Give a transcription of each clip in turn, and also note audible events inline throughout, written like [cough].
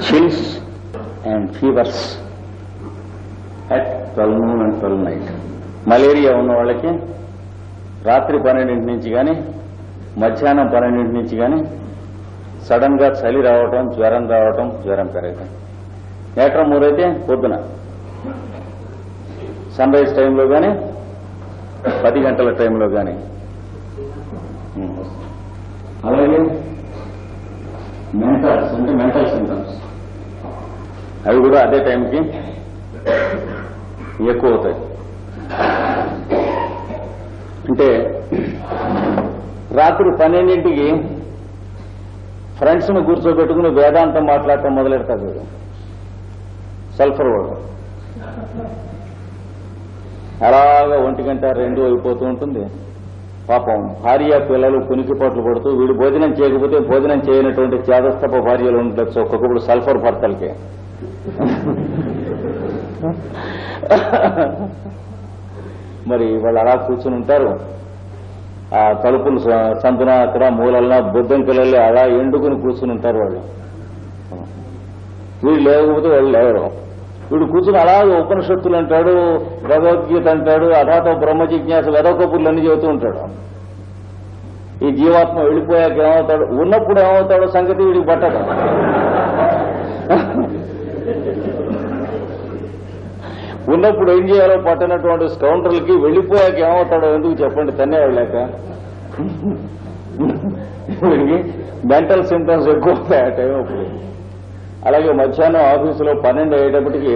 Chills and fevers at twelve noon and twelve night malaria ఉన్న వాళ్ళకి రాత్రి పన్నెండింటి నుంచి కానీ మధ్యాహ్నం పన్నెండింటి నుంచి కానీ సడన్గా చలి రావటం జ్వరం రావటం జ్వరం పెరగటం. నేట్రం మూరైతే పొద్దున సన్ రైజ్ టైంలో కానీ పది గంటల టైంలో కానీ అలాగే మెంటల్స్ అంటే మెంటల్ సింటమ్స్ అవి కూడా అదే టైంకి ఎక్కువ అవుతాయి. అంటే రాత్రి పన్నెండింటికి ఫ్రెండ్స్ను కూర్చోబెట్టుకుని వేదాంతం మాట్లాడటం మొదలెడతారు సల్ఫర్ వాడు అలాగా ఒంటి గంట రెండు అయిపోతూ ఉంటుంది. పాపం భార్య పిల్లలు కునికిపాట్లు పడుతూ వీడు భోజనం చేయకపోతే భోజనం చేయనటువంటి చేదస్తప భార్యలు ఉండొచ్చు. ఒక్కొక్కప్పుడు సల్ఫర్ భర్తలకే [laughs] మరి వాళ్ళు అలా కూర్చుని ఉంటారు. ఆ తలుపులు సందున అక్కడ మూలల్లా బుద్ధం పిల్లలు అలా ఎండుకుని కూర్చుని ఉంటారు వాళ్ళు. వీడు లేకపోతే వాళ్ళు లేవరు. వీడు కూర్చుని అలాగే ఉపనిషత్తులు అంటాడు భగవద్గీత అంటాడు అథాతో బ్రహ్మ జిజ్ఞాస వెదకపుర్లు అన్ని చెబుతూ ఉంటాడు. ఈ జీవాత్మ వెళ్ళిపోయాక ఏమవుతాడు? ఉన్నప్పుడు ఏమవుతాడో సంగతి వీడికి పట్టదు. ఉన్నప్పుడు ఏం చేయాలో పట్టనటువంటి స్కౌంటర్లకి వెళ్ళిపోయాక ఏమవుతాడో ఎందుకు చెప్పండి? తన్నే వెళ్ళాక. మెంటల్ సింటమ్స్ ఎక్కువ అవుతాయి ఆ టైం అప్పుడు అలాగే మధ్యాహ్నం ఆఫీసులో పన్నెండు అయ్యేటప్పటికి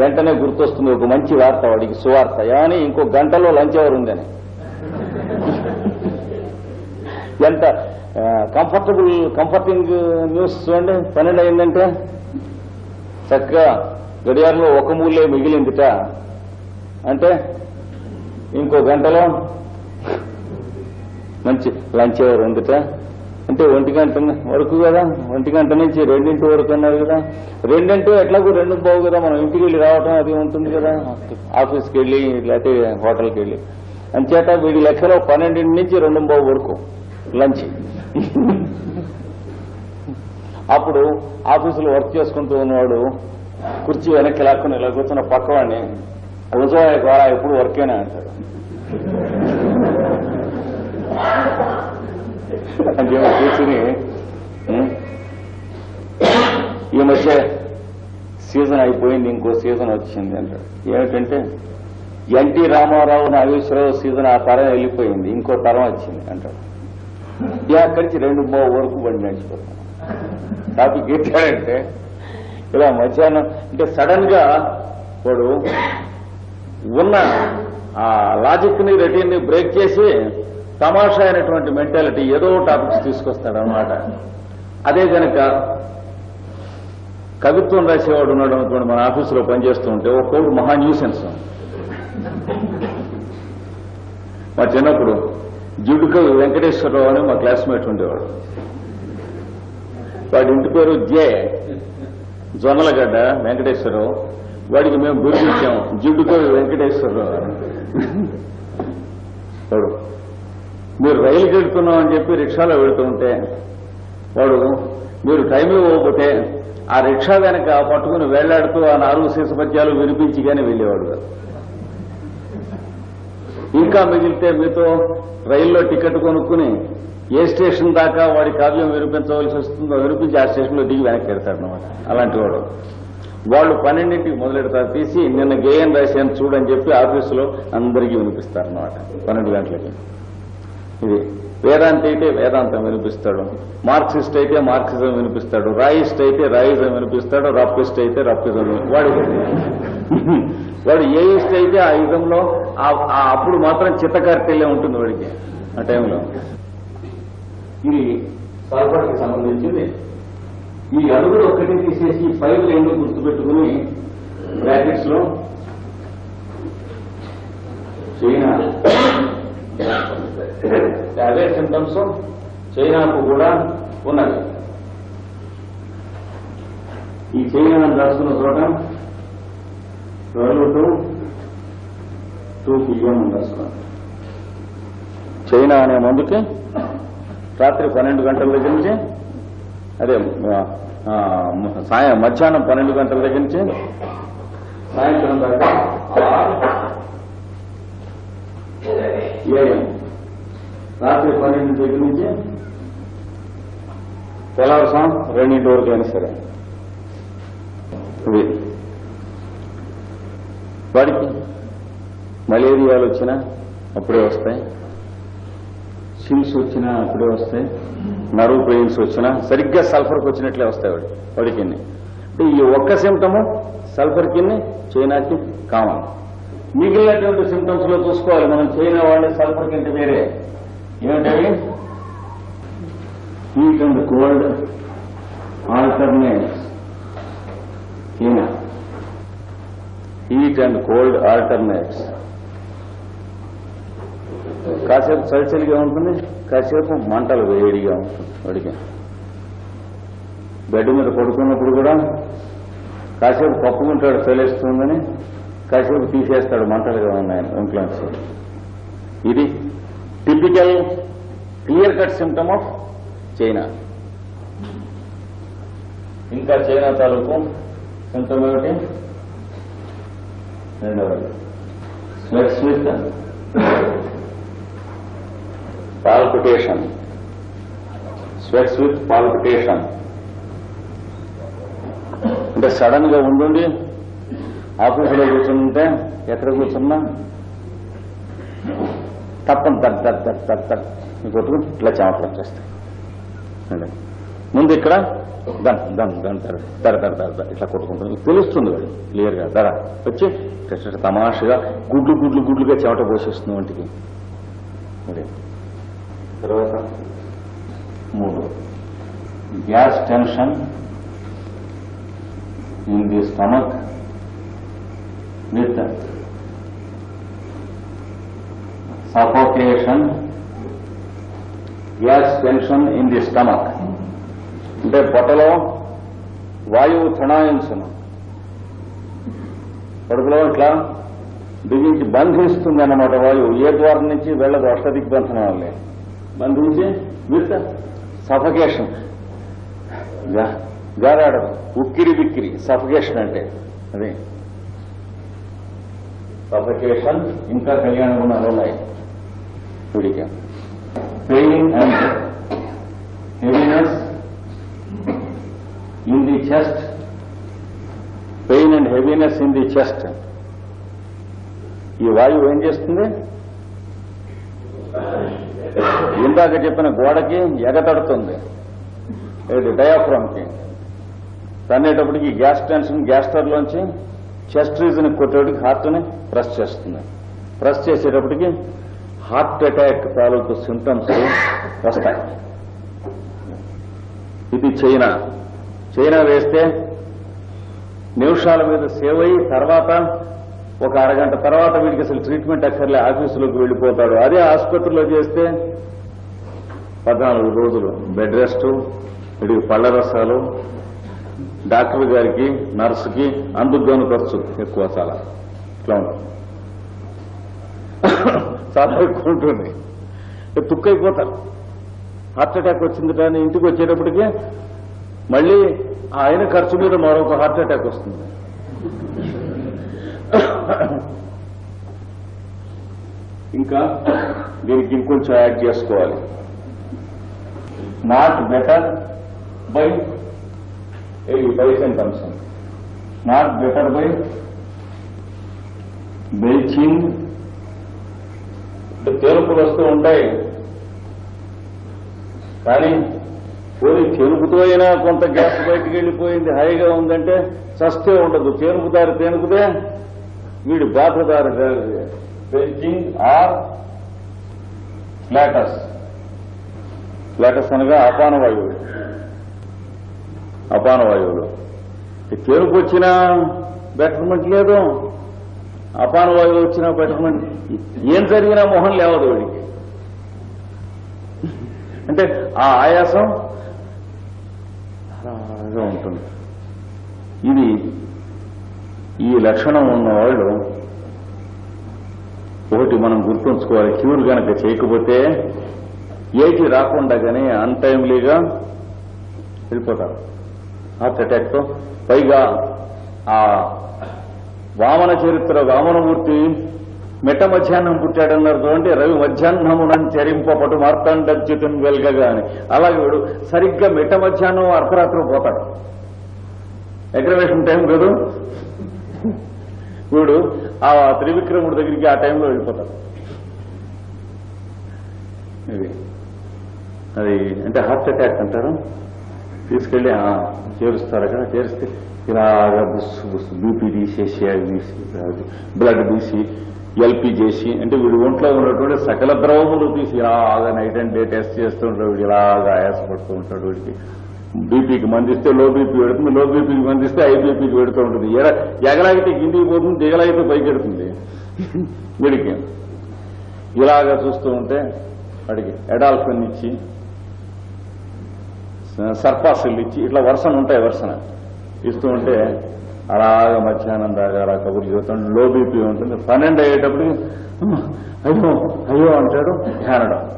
వెంటనే గుర్తొస్తుంది ఒక మంచి వార్త వాడికి సువార్త. ఏమని? ఇంకో గంటలో లంచ్ అవర్ ఉందని. ఎంత కంఫర్టబుల్ కంఫర్టింగ్ న్యూస్ చూడండి. పన్నెండు అయిందంటే చక్కగా గడియారంలో ఒక మూలే మిగిలిందిట. అంటే ఇంకో గంటలో మంచి లంచ్ అవర్ ఉందిట. అంటే ఒంటి గంట వరకు కదా? ఒంటి గంట నుంచి రెండింటి వరకు అన్నారు కదా? రెండంటే ఎట్లాగో రెండు పోవు కదా? మనం ఇంటికి వెళ్ళి రావటం అది ఉంటుంది కదా? ఆఫీస్కి వెళ్ళి లేకపోతే హోటల్కి వెళ్ళి. అంచేత వీడి లెక్కలో పన్నెండింటి నుంచి రెండు బాగు వరకు లంచ్. అప్పుడు ఆఫీసులో వర్క్ చేసుకుంటూ ఉన్నవాడు కుర్చీ వెనక్కి లాక్కుని ఇలా కూర్చున్న పక్కవాడిని ఉజోయ ద్వారా ఎప్పుడు వర్కేనా అంటాడు. అంటే కూర్చుని ఈ మధ్య సీజన్ అయిపోయింది ఇంకో సీజన్ వచ్చింది అంటాడు. ఏమిటంటే ఎన్టీ రామారావు నాగేశ్వరరావు సీజన్ ఆ తరం వెళ్ళిపోయింది ఇంకో తరం వచ్చింది అంటాడు. అక్కడి నుంచి రెండు మో వరకు బండి నడిచిపోతాం టాపిక్ ఏంటంటే ఇలా మధ్యాహ్నం అంటే సడన్గా వాడు ఉన్న ఆ లాజిక్ని రొటీన్ని బ్రేక్ చేసి తమాషా అయినటువంటి మెంటాలిటీ ఏదో టాపిక్స్ తీసుకొస్తాడు అనమాట అదే కనుక కవిత్వం రాసేవాడు ఉన్నాడు అనుకోండి మన ఆఫీసులో పనిచేస్తూ ఉంటే ఒక్కొక్కడు మహా న్యూసెన్స్ మా చిన్నప్పుడు జిడ్డుకవి వెంకటేశ్వరరావు అని మా క్లాస్మేట్ ఉండేవాడు. వాడి ఇంటి పేరు జే. జొన్నలగడ్డ వెంకటేశ్వరరావు. వాడికి మేము గుర్తించాం జిడ్డుతో వెంకటేశ్వరరావు వాడు మీరు రైలుకి వెళ్తున్నాం అని చెప్పి రిక్షాలో వెళ్తూ ఉంటే వాడు మీరు టైం ఇవ్వకపోతే ఆ రిక్షా వెనక పట్టుకుని వెళ్ళాడుతూ ఆ నాలుగు శీసపద్యాలు వినిపించి కానీ వెళ్ళేవాడు ఇంకా మిగిలితే మీతో రైల్లో టికెట్ కొనుక్కుని ఏ స్టేషన్ దాకా వాడి కావ్యం వినిపించవలసి వస్తుందో వినిపించి ఆ స్టేషన్లో దిగి వెనక్కి వెళ్తాడు అనమాట అలాంటి వాడు. వాళ్ళు పన్నెండింటికి మొదలెడతారు తీసి నిన్న గేయం రాశాను చూడని చెప్పి ఆఫీసులో అందరికీ వినిపిస్తారు అనమాట పన్నెండు గంటలకి. ఇది వేదాంత అయితే వేదాంతం వినిపిస్తాడు. మార్క్సిస్ట్ అయితే మార్క్సిజం వినిపిస్తాడు. రాయిస్ట్ అయితే రాయిజం వినిపిస్తాడు. రప్పిస్ట్ అయితే రప్పిజం వాడు [laughs] వాడు ఏ ఇస్ట్ అయితే ఆ యుగంలో ఆ- ఆ అప్పుడు మాత్రం చిత్తకార్తెల్లే ఉంటుంది వాడికి ఆ టైంలో. ఇది సల్ఫర్కి సంబంధించింది. ఈ అడుగులు ఒక్కటి తీసేసి ఫైవ్ రెండు గుర్తుపెట్టుకుని బ్రాకెట్స్లో చైనా అదే సింటమ్స్ చైనాకు కూడా ఉన్నది. ఈ చైనా రాసుకున్న చోట ట్వెల్వ్ టు టూ పిఎం అని రాసుకున్నాను చైనా అనే మందుకి రాత్రి పన్నెండు గంటల దగ్గర నుంచి అదే సాయం మధ్యాహ్నం పన్నెండు గంటల దగ్గర నుంచి సాయంత్రం దాకా ఏఎం రాత్రి పన్నెండు దగ్గర నుంచి తెల్లవారుసాం రెండింటి వరకు అయినా సరే. ఇది వాడికి మలేరియాలు వచ్చినా అప్పుడే వస్తాయి. సిమ్స్ వచ్చినా అప్పుడే వస్తాయి నరువు పెయిన్స్ వచ్చినా సరిగ్గా సల్ఫర్కి వచ్చినట్లే వస్తాయి వాడి వాడికి అంటే ఈ ఒక్క సిమ్టము సల్ఫర్ కిన్ని చైనాకి కామన్. మిగిలినటువంటి సిమ్టమ్స్లో చూసుకోవాలి మనం చైనా వాళ్ళే సల్ఫర్ కింద వేరే. ఏమిటవి heat and cold alternates. China. Heat and cold alternates. కాసేపు చలిచలిగా ఉంటుంది కాసేపు మంటలు వేడిగా ఉంటుంది వాడికి. బెడ్ మీద పడుకున్నప్పుడు కూడా కాసేపు కప్పుకుంటాడు చలిస్తుందని కాసేపు తీసేస్తాడు మంటలుగా ఉన్నాయని ఇన్ఫ్లుయెన్స్ ఇది typical clear cut symptom of China. ఇంకా చైనా తాలూకు సిమ్టమ్ ఏమిటి? రెండవది. Sweats with palpitation. Sweats with palpitation అంటే సడన్గా ఉండుండి ఆఫీసులో కూర్చుంటే ఎక్కడ కూర్చున్నా? తప్పని తట్ తట్ తట్ తట్ తట్. కొట్టుకుని ఇట్లా చెమటలు వచ్చేస్తాయి ముందు ఇక్కడ దన్ దన్ దన్ దర దర దర దర దర ఇట్లా కొట్టుకుంటుంది. తెలుస్తుంది వాడు క్లియర్గా దర వచ్చి తమాషగా గుడ్లు గుడ్లు గుడ్లుగా చెమట పోసేస్తుంది వంటికి అదే. తర్వాత మూడు. Gas tension in the stomach with suffocation gas tension in the stomach. అంటే పొట్టలో వాయువు తృణాయించును కడుపులో ఇట్లా బిగించి బంధిస్తుంది అన్నమాట వాయువు. ఏ ద్వారం నుంచి వెళ్ళదు అష్టదిగ్బంధనం వల్లే. బంధించి విత్ సఫకేషన్ గారాడదు ఉక్కిరి బిక్కిరి సఫకేషన్ అంటే అదే సఫకేషన్ ఇంకా కళ్యాణ గుణాలు ఉన్నాయి వీడికి pain and heaviness in the chest pain and heaviness in the chest ఈ వాయువు ఏం చేస్తుంది ఇందాక చెప్పిన గోడకి ఎగతడుతుంది. డయాఫ్రమ్కి తన్నేటప్పటికి గ్యాస్ టెన్షన్ గ్యాస్టర్లోంచి చెస్ట్ రీజన్ కొట్టేటికి హార్ట్ని ప్రెస్ చేస్తుంది. ప్రెస్ చేసేటప్పటికి హార్ట్ అటాక్ తాలూకు సింటమ్స్ వస్తాయి. ఇది చైనా. చైనా వేస్తే నిమిషాల మీద సేవ్ అయి తర్వాత ఒక అరగంట తర్వాత వీడికి అసలు ట్రీట్మెంట్ అక్కర్లే ఆఫీసులోకి వెళ్ళిపోతాడు. అదే ఆసుపత్రిలో చేస్తే పద్నాలుగు రోజులు. బెడ్ రెస్ట్ వీడికి పళ్ళ రసాలు డాక్టర్ గారికి నర్సుకి అందుకు ఖర్చు. ఎక్కువ చాలా. ఇట్లా ఉంటుంది. చాలా ఎక్కువ ఉంటుంది. తుక్కైపోతారు హార్ట్ అటాక్ వచ్చింది కానీ ఇంటికి వచ్చేటప్పటికి మళ్ళీ ఆయన ఖర్చు మీద మరొక హార్ట్ అటాక్ వస్తుంది. ఇంకా దీనికి ఇంకొంచెం యాడ్ చేసుకోవాలి. Not better by by symptoms not better by belching తేలుపులు వస్తూ ఉంటాయి. కానీ పోయి చెరుపుతో అయినా కొంత గ్యాస్ బయటికి వెళ్ళిపోయింది హాయిగా ఉందంటే సస్తే ఉండదు. చెరుపుదారి తేనుకుతే వీడి బాధదారు బెల్చింగ్ ఆర్ ఫ్లాటస్ ఫ్లాటస్ అనగా అపాన వాయువులు. అపాన వాయువులు. తేనుకు వచ్చినా బెటర్మెంట్ లేదు. అపాన వాయువు వచ్చినా బెటర్మెంట్ ఏం జరిగినా మొహం లేవదు వాడికి. అంటే ఆ ఆయాసం ఉంటుంది. ఇది ఈ లక్షణం ఉన్నవాళ్ళు ఒకటి మనం గుర్తుంచుకోవాలి. క్యూర్ గనక చేయకపోతే ఏటి రాకుండా కానీ అన్టైమ్లీగా వెళ్ళిపోతారు హార్ట్ అటాక్తో పైగా ఆ వామన చరిత్ర వామనమూర్తి మెట్ట మధ్యాహ్నం పుట్టాడన్నారు చూడండి రవి మధ్యాహ్నమునం చరింపపటు మార్తాండచ్యుతుని వెల్గగా అని అలాగే వీడు సరిగ్గా మెట్ట మధ్యాహ్నం అర్ధరాత్రి పోతాడు. అగ్రవేషన్ టైం కదా. వీడు ఆ త్రివిక్రముడి దగ్గరికి ఆ టైంలో వెళ్ళిపోతాడు. ఇది. అది అంటే హార్ట్ అటాక్ అంటారు. తీసుకెళ్ళి చేరుస్తారు అక్కడ చేరిస్తే ఇలాగా బుస్సు బుస్సు బీపీ తీసేసి అది తీసి బ్లడ్ తీసి ఎల్పీ చేసి అంటే వీడి ఒంట్లో ఉన్నటువంటి సకల ద్రవములు తీసి ఇలాగా నైట్ అండ్ డే టెస్ట్ చేస్తూ ఉంటాడు వీడు ఇలాగా ఆయాసపడుతూ ఉంటాడు వీడికి. బీపీకి మందిస్తే లో బీపీ పెడుతుంది లో బీపీకి మందిస్తే హై బీపీకి పెడుతూ ఉంటుంది. ఎగ- ఎగలాగితే కిందికి పోతుంది దిగలాగితే పైకి పెడుతుంది వీడికి. ఇలాగా చూస్తూ ఉంటే వాడికి ఎడాల్ఫిన్ ఇచ్చి సర్పాసులు ఇచ్చి ఇట్లా వరుసన ఉంటాయి వరుసన. ఇస్తూ ఉంటే అలాగ మధ్యాహ్నం దాకా అలా కబుర్లు చెబుతాడు లో బీపీ ఉంటుంది. పన్నెండు అయ్యేటప్పటికి అయ్యో అయ్యో అంటాడు ధ్యానడం.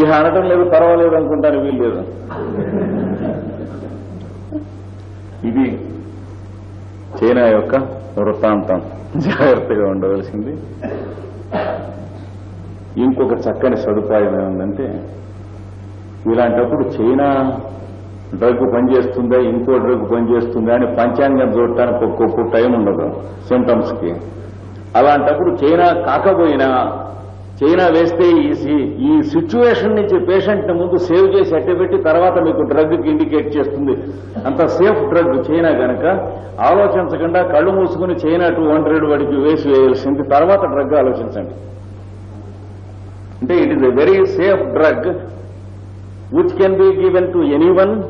ఇక అనటం లేదు పర్వాలేదు అనుకుంటారు వీలు లేదు ఇది చైనా యొక్క వృత్తాంతం. జాగ్రత్తగా ఉండవలసింది. ఇంకొక చక్కని సదుపాయం ఏముందంటే ఇలాంటప్పుడు చైనా డ్రగ్ పనిచేస్తుందా ఇంకో డ్రగ్ పనిచేస్తుందా అని పంచాంగం చూడటానికి ఒక్కొక్క టైం ఉండదు సింటమ్స్కి అలాంటప్పుడు చైనా కాకపోయినా చైనా వేస్తే ఈ సి- ఈ సిచ్యువేషన్ నుంచి పేషెంట్ని ముందు సేవ్ చేసి అట్టబెట్టి తర్వాత మీకు డ్రగ్కి ఇండికేట్ చేస్తుంది. అంత సేఫ్ డ్రగ్ చైనా గనక ఆలోచించకుండా కళ్ళు మూసుకుని చైనా టూ హండ్రెడ్ వాడికి వేసి వేయాల్సింది. తర్వాత డ్రగ్ ఆలోచించండి. అంటే it is a very safe drug which can be given to any one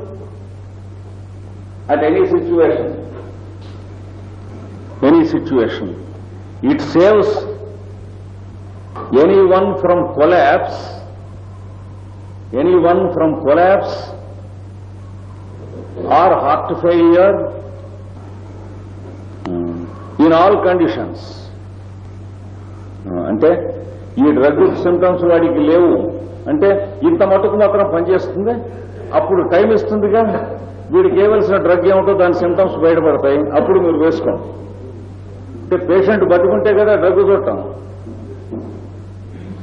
at any situation any situation it saves anyone from collapse, anyone from collapse or heart failure in all conditions. అంటే ఈ drug symptoms వాడికి లేవు. అంటే ఇంత మటుకు మాత్రం పనిచేస్తుంది? అప్పుడు టైం ఇస్తుందిగా? వీడికి ఇవ్వాల్సిన డ్రగ్ ఏమిటో దాని సిమ్టమ్స్ బయటపడతాయి. అప్పుడు మీరు వేసుకోండి. అంటే పేషెంట్ బతుకుంటే కదా డ్రగ్ చూడటం.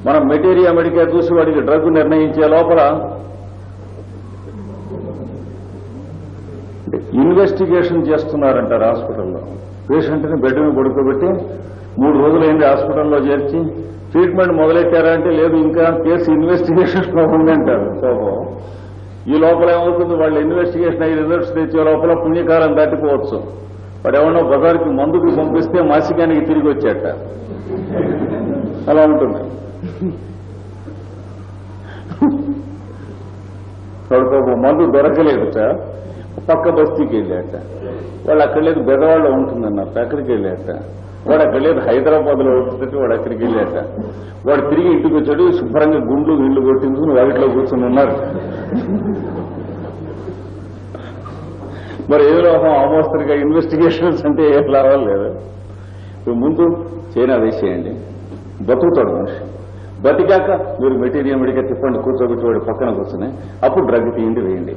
మనం మెటీరియా మెడికేర్ చూసి వాడికి డ్రగ్ నిర్ణయించే లోపల ఇన్వెస్టిగేషన్ చేస్తున్నారంటారు హాస్పిటల్లో. పేషెంట్ని బెడ్ మీద పడుకోబెట్టి మూడు రోజులైంది హాస్పిటల్లో చేర్చి ట్రీట్మెంట్ మొదలెట్టారా అంటే లేదు ఇంకా కేసు ఇన్వెస్టిగేషన్లో ఉంది అంటారు పాపం ఈ లోపల ఏమవుతుంది? వాళ్ళు ఇన్వెస్టిగేషన్ అయ్యి రిజల్ట్స్ తెచ్చే లోపల పుణ్యకాలం దాటిపోవచ్చు. వాడు ఎవరో బజార్కి మందుకు పంపిస్తే మాసికానికి తిరిగి వచ్చేట. అలా ఉంటుంది. వాడు మందు దొరకలేదు సార్ పక్క బస్తీకి వెళ్ళాట వాళ్ళు అక్కడ లేదు బెదవాళ్ళు ఉంటుందన్నారు అక్కడికి వెళ్ళాట వాడు అక్కడ లేదు హైదరాబాద్లో ఉంటుందంటే వాడు అక్కడికి వెళ్ళాట వాడు తిరిగి ఇంటికి వచ్చాడు శుభ్రంగా గుండ్లు నీళ్ళు కొట్టించుకుని వాటిలో కూర్చొని ఉన్నారు. మరి ఏ లోపం ఆమోస్తరిగా ఇన్వెస్టిగేషన్స్ అంటే ఏం లాభం లేదు. ఇప్పుడు ముందు చైనా వేసేయండి బతుకుతాడు మనిషి. బతికాక మీరు మెటీరియల్ మెడిగా తిప్పండి కూర్చోబెట్టి వాడు పక్కన కూర్చుని అప్పుడు డ్రగ్ తీయండి వేయండి.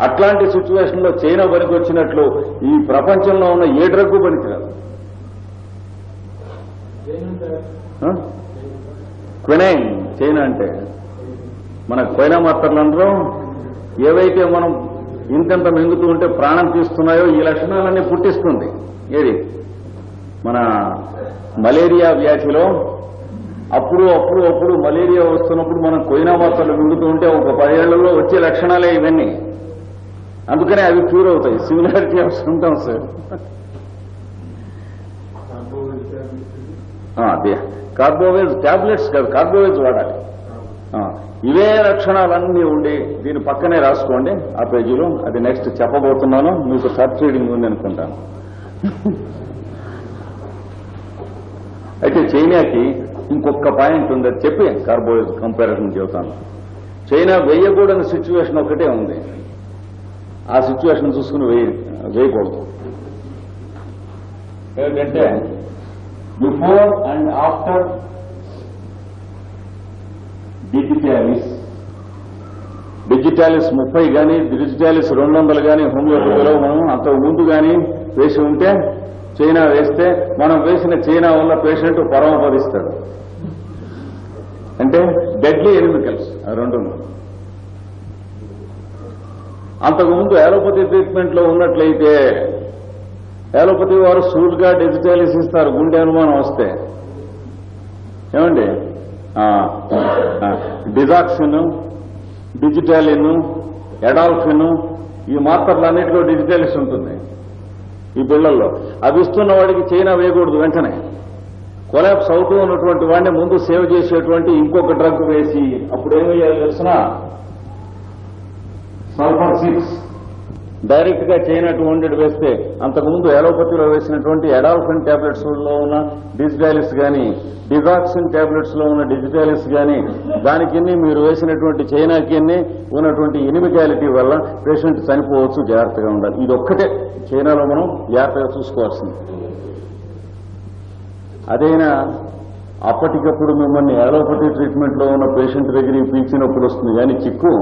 అట్లాంటి సిచ్యువేషన్లో చైనా పనికి వచ్చినట్లు ఈ ప్రపంచంలో ఉన్న ఏ డ్రగ్ పనికిరాదు. క్వినైన్ చైనా అంటే. మన కొయినా మాత్రలందరూ ఏవైతే మనం ఇంతంత మింగుతూ ఉంటే ప్రాణం తీస్తున్నాయో ఈ లక్షణాలన్నీ పుట్టిస్తుంది. ఏది? మన మలేరియా వ్యాధిలో అప్పుడు అప్పుడు అప్పుడు మలేరియా వస్తున్నప్పుడు మనం కొయినా మాత్రలు మింగుతూ ఉంటే ఒక పదేళ్ళలో వచ్చే లక్షణాలే ఇవన్నీ. అందుకనే అవి క్యూర్ అవుతాయి. సిమిలారిటీ ఆఫ్ సిమ్టమ్స్ అదే. కార్బోవేజ్ టాబ్లెట్స్ కాదు కార్బోవేజ్ వాడాలి. ఇవే లక్షణాలన్నీ ఉండి దీని పక్కనే రాసుకోండి ఆ పేజీలో. అది నెక్స్ట్ చెప్పబోతున్నాను. మీకు సబ్ రీడింగ్ ఉంది అనుకుంటాను అయితే చైనాకి ఇంకొక పాయింట్ ఉంది అది చెప్పి కార్బోవేజ్ కంపారిజన్ చెబుతాను. చైనా వేయకూడని సిచ్యువేషన్ ఒకటే ఉంది. ఆ సిచ్యువేషన్ చూసుకుని వేయ వేయకూడదు. ఏంటంటే before and after digitalis. Digitalis ముప్పై కానీ డిజిటాలిస్ రెండు వందలు కానీ హోమియోపతిలో మనం అంతకు ముందు కానీ వేసి ఉంటే చైనా వేస్తే మనం వేసిన చైనా వల్ల పేషెంట్ పరమపదిస్తాడు అంటే డెడ్లీ ఎనిమికల్స్ ఆ రెండు అంతకుముందు అలోపతి ట్రీట్మెంట్లో ఉన్నట్లయితే అలోపతి వారు సూట్గా డిజిటాలిస్ ఇస్తారు గుండె అనుమానం వస్తే. ఏమండి? డిజాక్సిన్ డిజిటాలిన్ ఎడాల్ఫిన్ ఈ మాత్రలన్నింటిలో డిజిటలిస్ ఉంటుంది. ఈ బిళ్ళల్లో అవి ఇస్తున్న వాడికి చైనా వేయకూడదు వెంటనే. కొలాబ్స్ అవుతూ ఉన్నటువంటి వాడిని ముందు సేవ్ చేసేటువంటి ఇంకొక డ్రగ్ వేసి అప్పుడు ఏం తెలిసిన? సల్ఫర్ సిక్స్ డైరెక్ట్గా చైనా టూ హండ్రెడ్ వేస్తే అంతకుముందు ఎలోపతిలో వేసినటువంటి ఎడాల్ఫిన్ టాబ్లెట్స్లో ఉన్న డిజిటాలిస్ కానీ డిజాక్సిన్ టాబ్లెట్స్లో ఉన్న డిజిటాలిస్ కానీ దానికన్నీ మీరు వేసినటువంటి చైనాకి ఉన్నటువంటి ఇనిమికాలిటీ వల్ల పేషెంట్ చనిపోవచ్చు జాగ్రత్తగా ఉండాలి. ఇది ఒక్కటే చైనాలో మనం జాగ్రత్తగా చూసుకోవాల్సింది. అదైనా అప్పటికప్పుడు మిమ్మల్ని అలోపతి ట్రీట్మెంట్లో ఉన్న పేషెంట్ దగ్గరికి పీల్చినప్పుడు వస్తుంది. కానీ చిక్కు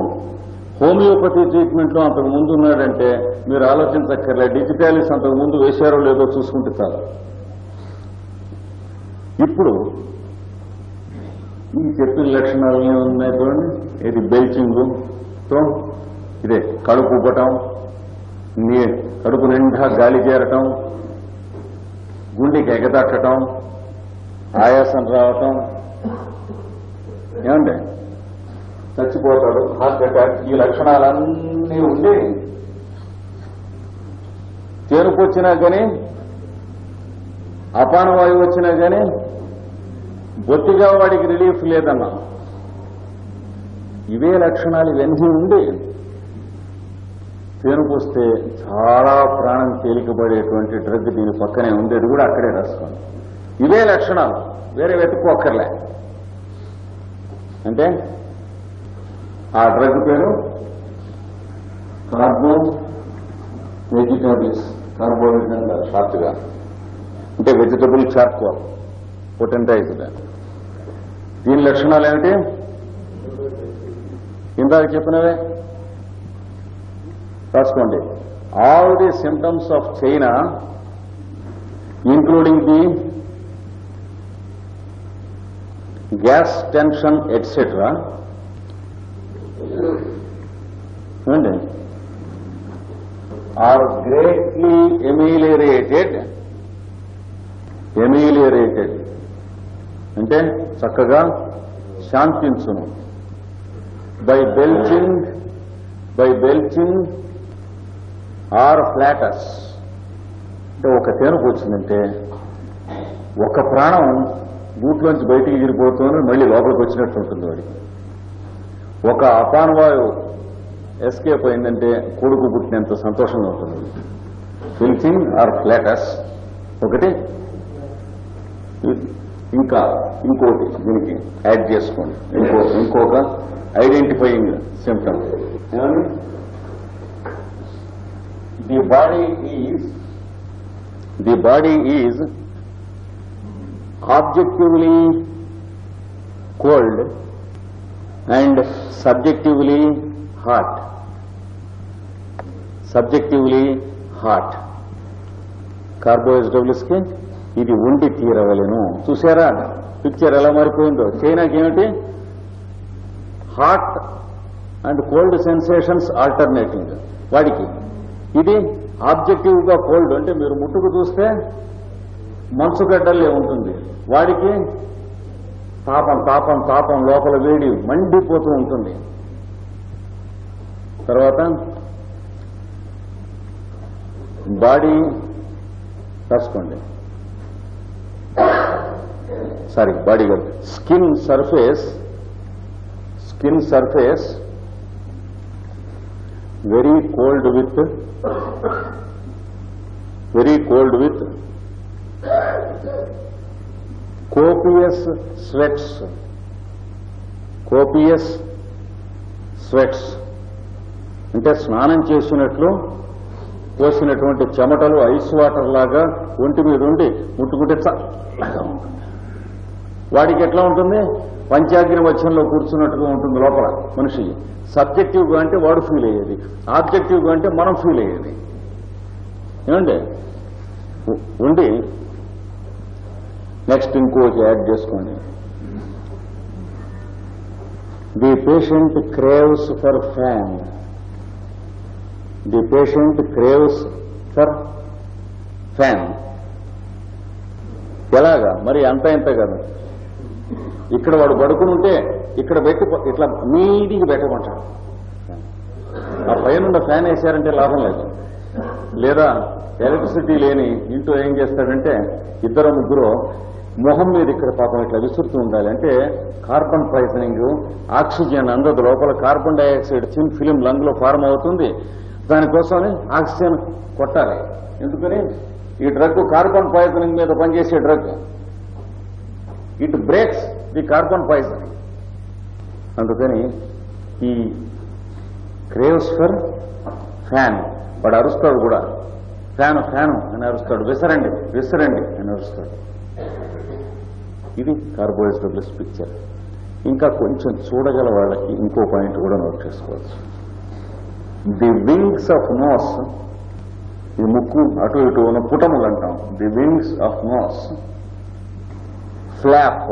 హోమియోపతి ట్రీట్మెంట్లో అంతకు ముందు ఉన్నాడంటే మీరు ఆలోచించక్కర్లే. డిజిటాలిస్ అంతకు ముందు వేశారో లేదో చూసుకుంటే చాలు. ఇప్పుడు ఈ చెప్పిన లక్షణాలు ఏమున్నాయి చూడండి? ఇది బెల్చింగ్? తో ఇదే కడుపు ఉబ్బటం నీ కడుపు నిండా గాలి చేరటం గుండెకి ఎగదట్టడం ఆయాసం రావటం. ఏమంటే చచ్చిపోతాడు హార్ట్ అటాక్ ఈ లక్షణాలన్నీ ఉండి చేరుకు వచ్చినా కానీ అపానవాయువు వచ్చినా కానీ బొత్తిగా వాడికి రిలీఫ్ లేదన్నా. ఇవే లక్షణాలు ఇవన్నీ ఉండి తేనుకొస్తే చాలా ప్రాణం తేలికబడేటువంటి డ్రగ్ దీని పక్కనే ఉండేది కూడా అక్కడే రాసుకోండి. ఇవే లక్షణాలు వేరే వెతుక్కోక్కర్లే. అంటే ఆ డ్రగ్ పేరు? Carbo vegetables. కార్బోహైడ్రేట్. అంటారు షార్ట్గా. అంటే వెజిటబుల్ చార్కోల్ పొటెంటైజ్డ్. దీని లక్షణాలు ఏమిటి? ఇందాక చెప్పినవే. రాసుకోండి. All the symptoms of China including the gas tension etcetera చూడండి ఆర్ గ్రేట్లీ ఎమిలిరేటెడ్ ఎమిలిరేటెడ్ అంటే చక్కగా శాంతించును. By belching by belching or flatus అంటే ఒక తేనుకు వచ్చిందంటే ఒక ప్రాణం గూట్లోంచి బయటికి ఇగిరిపోతుందని మళ్ళీ లోపలికి వచ్చినట్టు ఉంటుంది వాడికి. ఒక అపానవాయువు ఎస్కేప్ అయిందంటే కొడుకు పుట్టినంత సంతోషంగా ఉంటుంది. ఫిల్చింగ్ ఆర్ ఫ్లాటస్ ఒకటి ఇంకా ఇంకోటి దీనికి యాడ్ చేసుకోండి. ఇంకో ఇంకొక identifying symptom the body is the body is objectively cold and subjectively heart subjectively hot. కార్బోహైడ్రేట్స్కి ఇది ఉండి తీరవలను. చూసారా పిక్చర్ ఎలా మారిపోయిందో? చైనాకి ఏమిటి? Hot and cold sensations alternating. వాడికి. ఇది ఆబ్జెక్టివ్గా కోల్డ్. అంటే మీరు ముట్టుకు చూస్తే మంచు గడ్డలే ఉంటుంది. వాడికి తాపం తాపం తాపం లోపల వేడి మండిపోతూ ఉంటుంది. తర్వాత బాడీ రాసుకోండి. సారీ బాడీ కాదు. Skin surface skin surface very cold with very cold with copious sweats. Copious sweats. అంటే స్నానం చేసినట్లు పోసినటువంటి చెమటలు ఐస్ వాటర్ లాగా ఒంటి మీద ఉండి ముట్టుకుంటే చల్లగా ఉంటుంది. వాడికి ఎట్లా ఉంటుంది? పంచాగ్ని వచనంలో కూర్చున్నట్టుగా ఉంటుంది లోపల మనిషి. సబ్జెక్టివ్గా అంటే వాడు ఫీల్ అయ్యేది. ఆబ్జెక్టివ్గా అంటే మనం ఫీల్ అయ్యేది. ఏమండి? ఉండి నెక్స్ట్ ఇంకోటి యాడ్ చేసుకోండి. The patient craves for fan. The patient craves for fan. ఎలాగా? మరి అంత ఇంత కదా. ఇక్కడ వాడు పడుకుని ఉంటే ఇక్కడ పెట్టి ఇట్లా మీడికి పెట్టమంటాడు ఆ పైన ఫ్యాన్ వేసారంటే లాభం లేదు. లేదా ఎలక్ట్రిసిటీ లేని ఇంట్లో ఏం చేస్తాడంటే ఇద్దరు ముగ్గురు మొహం మీద ఇక్కడ పాపం ఇట్లా విసురుతూ ఉండాలి. అంటే కార్బన్ పాయిజనింగ్ ఆక్సిజన్ అందదు. లోపల కార్బన్ డైఆక్సైడ్ చిన్ ఫిలిం లంగ్లో ఫార్మ్ అవుతుంది. దానికోసమని ఆక్సిజన్ కొట్టాలి. ఎందుకని? ఈ డ్రగ్ కార్బన్ పాయిజనింగ్ మీద పనిచేసే drug. It breaks the carbon poisoning అందుకని ఈ క్రేవ్స్ ఫర్ ఫ్యాన్ వాడు అరుస్తాడు కూడా. ఫ్యాను ఫ్యాను అని అరుస్తాడు. విసరండి విసరండి అని అరుస్తాడు. ఇది కార్బోహైడ్రేట్లెస్ పిక్చర్ ఇంకా కొంచెం చూడగల వాళ్ళకి ఇంకో పాయింట్ కూడా నోట్ చేసుకోవచ్చు. ది వింగ్స్ ఆఫ్ నోస్ ఈ ముక్కు అటు ఇటు ఉన్న పుటములు అంటాం. The wings of nose flap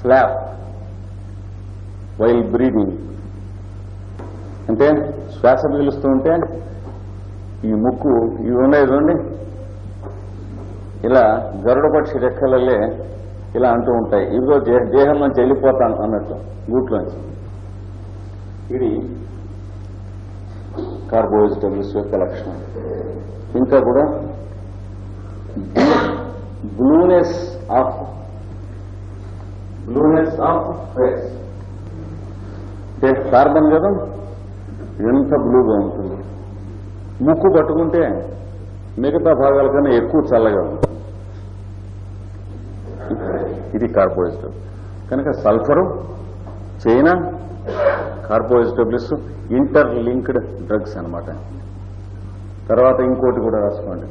flap while breathing అంటే శ్వాస పీలుస్తూ ఉంటే ఈ ముక్కు ఇవి ఉన్నాయి చూడండి. ఇలా గరుడ పక్షి రెక్కలలే ఇలా అంటూ ఉంటాయి. ఇదిగో దేహం నుంచి వెళ్ళిపోతాను అన్నట్టు గూట్లోంచి. ఇది కార్బోహైడ్రేట్స్ యొక్క లక్షణం. ఇంకా కూడా blueness of blueness of face అంటే కార్బన్ కదా? ఎంత బ్లూగా ఉంటుంది. ముక్కు పట్టుకుంటే మిగతా భాగాల కన్నా ఎక్కువ చల్లగా ఉంటుంది. ఇది కార్బోహైడ్రేట్. కనుక sulphur China carbohydrates interlinked drugs అనమాట తర్వాత ఇంకోటి కూడా రాసుకోండి.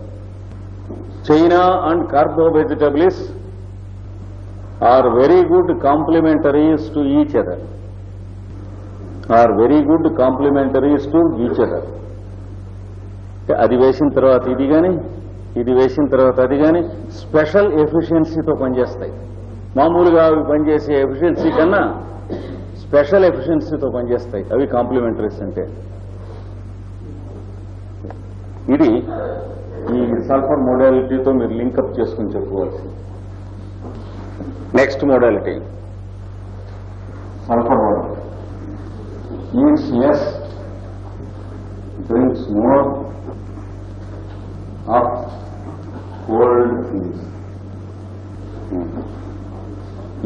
China and carbo vegetables are very good complementaries to each other. Are very good complementaries to each other. అది వేసిన తర్వాత ఇది కానీ ఇది వేసిన తర్వాత అది కానీ స్పెషల్ ఎఫిషియన్సీతో పనిచేస్తాయి. మామూలుగా అవి పనిచేసే ఎఫిషియన్సీ కన్నా స్పెషల్ ఎఫిషియన్సీతో పనిచేస్తాయి. అవి కాంప్లిమెంటరీస్ అంటే. ఇది ఈ సల్ఫర్ మోడాలిటీతో మీరు లింకప్ చేసుకుని చెప్పుకోవాల్సింది. Next modality sulphur modality eats drinks more of cold things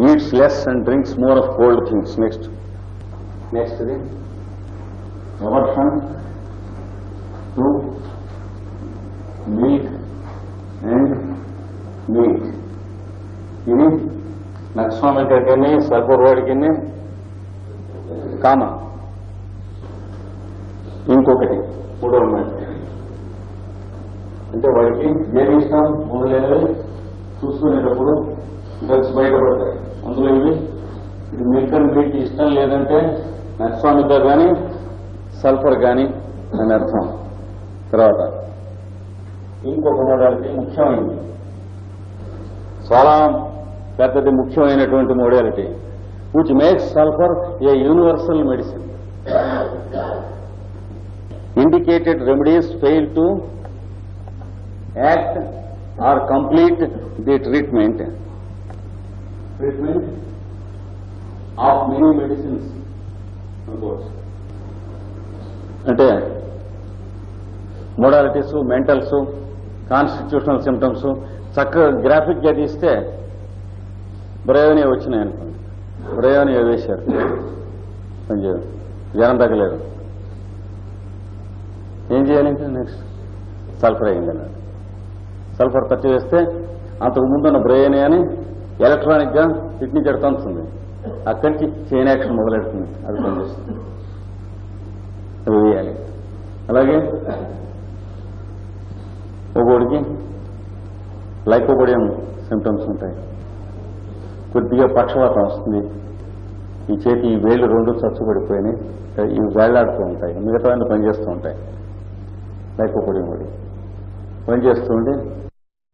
eats less and drinks more of cold things next next ఇది aversion to milk and meat ఇది నక్స్వామికని సల్ఫర్ కామ ఇంకొకటి మూడో అంటే వాడికి ఏమి ఇష్టం మొదలైనవి చూసుకునేటప్పుడు డ్రగ్స్ బయటపడతాయి ఇది మిల్క్ అండ్ మీట్ ఇష్టం లేదంటే నక్స్వామిక కానీ సల్ఫర్ కానీ అని అర్థం. తర్వాత ఇంకొక మోడాలిటీ ముఖ్యమైనది. చాలా పెద్దది ముఖ్యమైనటువంటి modality which makes sulphur a universal medicine indicated remedies fail to act or complete the treatment. Treatment? Of many medicines అనుకోవచ్చు. అంటే మోడాలిటీస్ మెంటల్స్ కాన్స్టిట్యూషనల్ సిమ్టమ్స్ చక్కగా గ్రాఫిక్గా తీస్తే బ్రయోని వచ్చినాయి అనుకోండి. బ్రయోని వేశారు. కొంచెం జ్వరం తగ్గలేదు. ఏం చేయాలి ఇంకా నెక్స్ట్ సల్ఫర్ అయింది అన్నాడు. సల్ఫర్ ఖర్చు వేస్తే అంతకు ముందున్న బ్రెయిన్ అని ఎలక్ట్రానిక్గా కిడ్నీ జడుతుంది అక్కడి నుంచి చైన్ యాక్షన్ మొదలెడుతుంది. అది పనిచేస్తుంది అది వేయాలి అలాగే ఒకడికి లైకోబోడియం సిమ్టమ్స్ ఉంటాయి. కొద్దిగా పక్షవాతం వస్తుంది. ఈ చేతి ఈ వేళ్ళు రెండు చచ్చుపడిపోయినాయి. ఇవి వేళ్ళాడుతూ ఉంటాయి. మిగతా పనిచేస్తూ ఉంటాయి. లేకపోవడం కూడా పనిచేస్తూ ఉంటే